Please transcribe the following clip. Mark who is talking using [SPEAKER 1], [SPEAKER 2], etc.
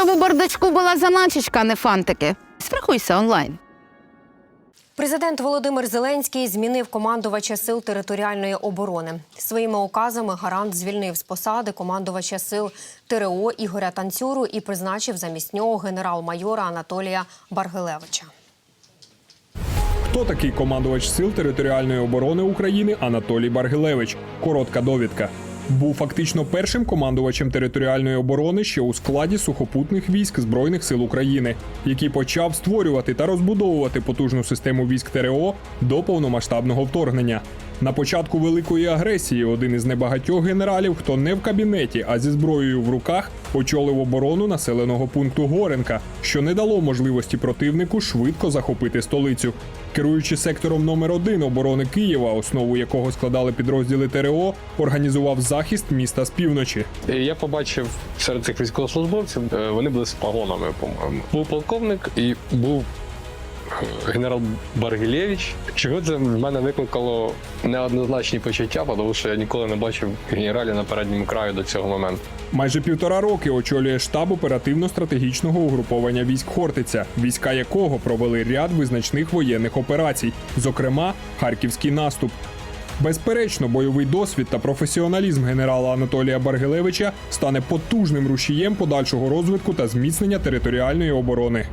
[SPEAKER 1] Щоб у бардачку була заначечка, а не фантики. Страхуйся онлайн.
[SPEAKER 2] Президент Володимир Зеленський змінив командувача сил територіальної оборони. Своїми указами гарант звільнив з посади командувача сил ТРО Ігоря Танцюру і призначив замість нього генерал-майора Анатолія Баргилевича.
[SPEAKER 3] Хто такий командувач сил територіальної оборони України Анатолій Баргилевич? Коротка довідка. Був фактично першим командувачем територіальної оборони ще у складі сухопутних військ Збройних сил України, який почав створювати та розбудовувати потужну систему військ ТРО до повномасштабного вторгнення. На початку великої агресії один із небагатьох генералів, хто не в кабінеті, а зі зброєю в руках, очолив оборону населеного пункту Горенка, що не дало можливості противнику швидко захопити столицю. Керуючи сектором номер 1 оборони Києва, основу якого складали підрозділи ТРО, організував захист міста з півночі.
[SPEAKER 4] Я побачив серед цих військовослужбовців, е, вони були з погонами, по-моєму. Був полковник і був генерал Баргілєвич. Чого це в мене викликало неоднозначні почуття, тому що я ніколи не бачив генералів на передньому краю до цього моменту.
[SPEAKER 3] Майже півтора роки очолює штаб оперативно-стратегічного угруповання військ Хортиця, війська якого провели ряд визначних воєнних операцій, зокрема Харківський наступ. Безперечно, бойовий досвід та професіоналізм генерала Анатолія Баргилевича стане потужним рушієм подальшого розвитку та зміцнення територіальної оборони.